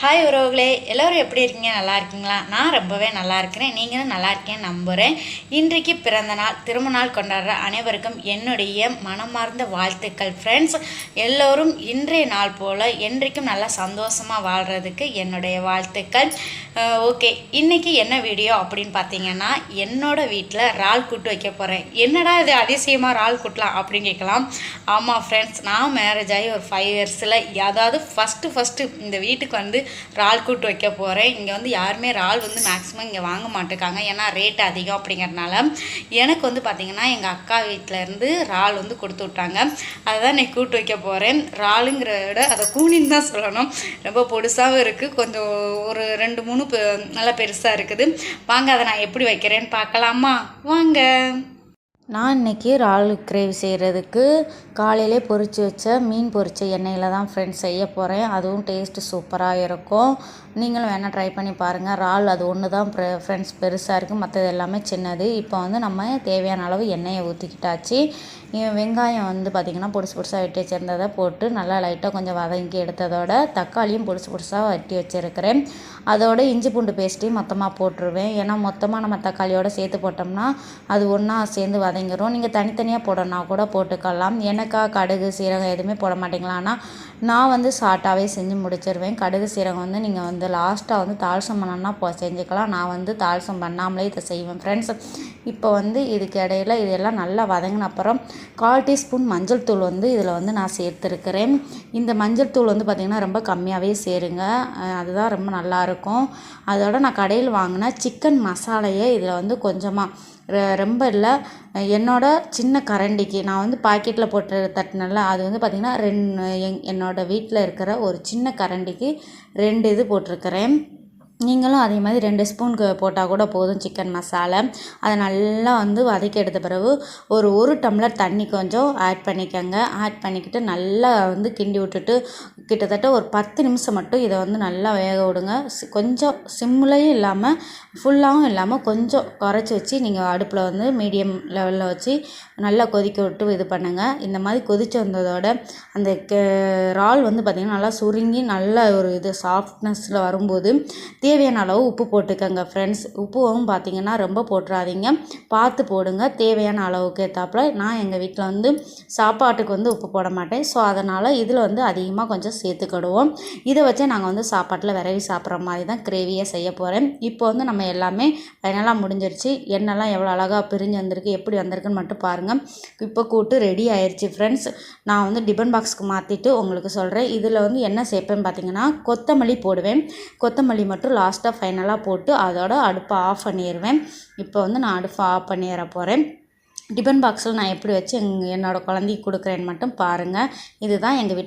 Hi உறவுகளே. எல்லோரும் எப்படி இருக்கீங்க? நல்லா இருக்கீங்களா? நான் ரொம்பவே நல்லா இருக்கிறேன். நீங்களும் நல்லா இருக்கேன் நம்புகிறேன் இன்றைக்கு பிறந்த நாள் திருமண நாள் கொண்டாடுற அனைவருக்கும் என்னுடைய மனமார்ந்த வாழ்த்துக்கள். ஃப்ரெண்ட்ஸ் எல்லோரும் இன்றைய நாள் போல் என்றைக்கும் நல்லா சந்தோஷமாக வாழ்கிறதுக்கு என்னுடைய வாழ்த்துக்கள். ஓகே இன்றைக்கி என்ன வீடியோ அப்படின்னு பார்த்தீங்கன்னா என்னோட வீட்டில் இறால் கூட்டு வைக்க போகிறேன் என்னடா இது அதிசயமாக இறால் கூட்டலாம் அப்படின்னு கேட்கலாம். ஆமாம் ஃப்ரெண்ட்ஸ் நான் மேரேஜ் ஆகி ஒரு ஃபைவ் இயர்ஸில் அதாவது ஃபஸ்ட்டு ஃபஸ்ட்டு இந்த வீட்டுக்கு வந்து இறால் கூட்டு வைக்க போகிறேன் இங்கே வந்து யாருமே இறால் வந்து மேக்ஸிமம் இங்கே வாங்க மாட்டேக்காங்க. ஏன்னா ரேட் அதிகம் அப்படிங்கிறனால எனக்கு வந்து பார்த்திங்கன்னா எங்கள் அக்கா வீட்டிலேருந்து இறால் வந்து கொடுத்து விட்டாங்க. அதை தான் நான் கூட்டு வைக்க போகிறேன் இறாலுங்கிற விட அதை கூனின்னு தான் சொல்லணும். ரொம்ப பொடுசாகவும் இருக்குது கொஞ்சம் ஒரு ரெண்டு மூணு பெ- நல்லா பெருசாக இருக்குது. வாங்க அதை நான் எப்படி வைக்கிறேன்னு பார்க்கலாமா? வாங்க. நான் இன்றைக்கி இறால் கிரேவி செய்கிறதுக்கு காலையிலே பொரிச்சு வச்ச மீன் பொரித்த எண்ணெயில் தான் ஃப்ரெண்ட்ஸ் செய்ய போகிறேன் அதுவும் டேஸ்ட்டு சூப்பராக இருக்கும். நீங்களும் வேணால் ட்ரை பண்ணி பாருங்கள் இறால் அது ஒன்று தான் ஃப்ரெண்ட்ஸ் பெருசாக இருக்குது மற்றது எல்லாமே சின்னது. இப்போ வந்து நம்ம தேவையான அளவு எண்ணெயை ஊற்றிக்கிட்டாச்சு வெங்காயம் வந்து பார்த்திங்கன்னா பொடிசு பொடிசாக வெட்டி வச்சுருந்ததை போட்டு நல்லா லைட்டாக கொஞ்சம் வதங்கி எடுத்ததோட தக்காளியும் பொடிசு பொடிசாக வெட்டி வச்சுருக்கிறேன். அதோட இஞ்சி பூண்டு பேஸ்ட்டையும் மொத்தமாக போட்டுருவேன். ஏன்னா மொத்தமாக நம்ம தக்காளியோட சேர்த்து போட்டோம்னா அது ஒன்றா சேர்ந்து வதங்கிரும் நீங்கள் தனித்தனியாக போடணும்னா கூட போட்டுக்கலாம். எனக்காக கடுகு சீரகம் எதுவுமே போட மாட்டீங்களா? ஆனால் நான் வந்து ஷார்ட்டாகவே செஞ்சு முடிச்சிருவேன். கடுகு சீரகம் வந்து நீங்கள் வந்து லாஸ்ட்டாக வந்து தாளசம் பண்ணணும்னா போ செஞ்சுக்கலாம். நான் வந்து தாளசம் பண்ணாமலே இதை செய்வேன். ஃப்ரெண்ட்ஸ் இப்போ வந்து இதுக்கு இடையில இதெல்லாம் நல்லா வதங்கின அப்புறம் கால் டீஸ்பூன் மஞ்சள் தூள் வந்து இதில் வந்து நான் சேர்த்துருக்கிறேன். இந்த மஞ்சள் தூள் வந்து பார்த்திங்கன்னா ரொம்ப கம்மியாகவே சேருங்க. அதுதான் ரொம்ப நல்லாயிருக்கும் அதோட நான் கடையில் வாங்கின சிக்கன் மசாலையை இதில் வந்து கொஞ்சமாக ரொம்ப இல்லை. என்னோடய சின்ன கரண்டிக்கு நான் வந்து பாக்கெட்டில் போட்டு தட்டினல அது வந்து பார்த்திங்கன்னா ரெண்டு என்னோடய வீட்டில் இருக்கிற ஒரு சின்ன கரண்டிக்கு ரெண்டு இது போட்டிருக்குறேன். நீங்களும் அதே மாதிரி ரெண்டு ஸ்பூன் போட்டால் கூட போதும் சிக்கன் மசாலா. அதை நல்லா வந்து வதக்கி எடுத்த பிறகு ஒரு ஒரு டம்ளர் தண்ணி கொஞ்சம் ஆட் பண்ணிக்கோங்க. ஆட் பண்ணிக்கிட்டு நல்லா வந்து கிண்டி விட்டுட்டு கிட்டத்தட்ட ஒரு பத்து நிமிஷம் மட்டும் இதை வந்து நல்லா வேக விடுங்க. கொஞ்சம் சிம்லையும் இல்லாமல் ஃபுல்லாகவும் இல்லாமல் கொஞ்சம் குறைச்சி வச்சு நீங்கள் அடுப்பில் வந்து மீடியம் லெவலில் வச்சு நல்லா கொதிக்க விட்டு இது பண்ணுங்கள் இந்த மாதிரி கொதிச்சு வந்ததோட அந்த கே இறால் வந்து பார்த்திங்கன்னா நல்லா சுருங்கி நல்ல ஒரு இது சாஃப்ட்னஸில் வரும்போது தேவையான அளவு உப்பு போட்டுக்கோங்க ஃப்ரெண்ட்ஸ் உப்புவும் பார்த்தீங்கன்னா ரொம்ப போட்டுறாதீங்க. பார்த்து போடுங்க. தேவையான அளவுக்கு ஏற்றாப்புல நான் எங்கள் வீட்டில் வந்து சாப்பாட்டுக்கு வந்து உப்பு போட மாட்டேன். ஸோ அதனால் இதில் வந்து அதிகமாக கொஞ்சம் சேர்த்துக்கிடுவோம். இதை வச்சே நாங்கள் வந்து சாப்பாட்டில் விரவி சாப்பிட்ற மாதிரி தான் கிரேவியாக செய்ய போகிறேன் இப்போ வந்து நம்ம எல்லாமே ஃபைனலாக முடிஞ்சிருச்சு. எண்ணெய்லாம் எவ்வளோ அழகாக பிரிஞ்சு வந்திருக்கு எப்படி வந்திருக்குன்னு மட்டும் பாருங்கள் இப்போ கூட்டு ரெடி ஆயிடுச்சு ஃப்ரெண்ட்ஸ் நான் வந்து டிபன் பாக்ஸ்க்கு மாற்றிட்டு உங்களுக்கு சொல்கிறேன் இதில் வந்து என்ன சேர்ப்பேன்னு பார்த்தீங்கன்னா கொத்தமல்லி போடுவேன். கொத்தமல்லி மட்டும் லாஸ்ட்டாக ஃபைனலாக போட்டு அதோட அடுப்பை ஆஃப் பண்ணிடுவேன் இப்போ வந்து நான் அடுப்பை ஆஃப் பண்ணிட போகிறேன் டிபன் பாக்ஸில் நான் எப்படி வச்சு எங் என்னோடய குழந்தைக்கு கொடுக்குறேன்னு மட்டும் பாருங்கள் இதுதான் எங்கள் வீட்டு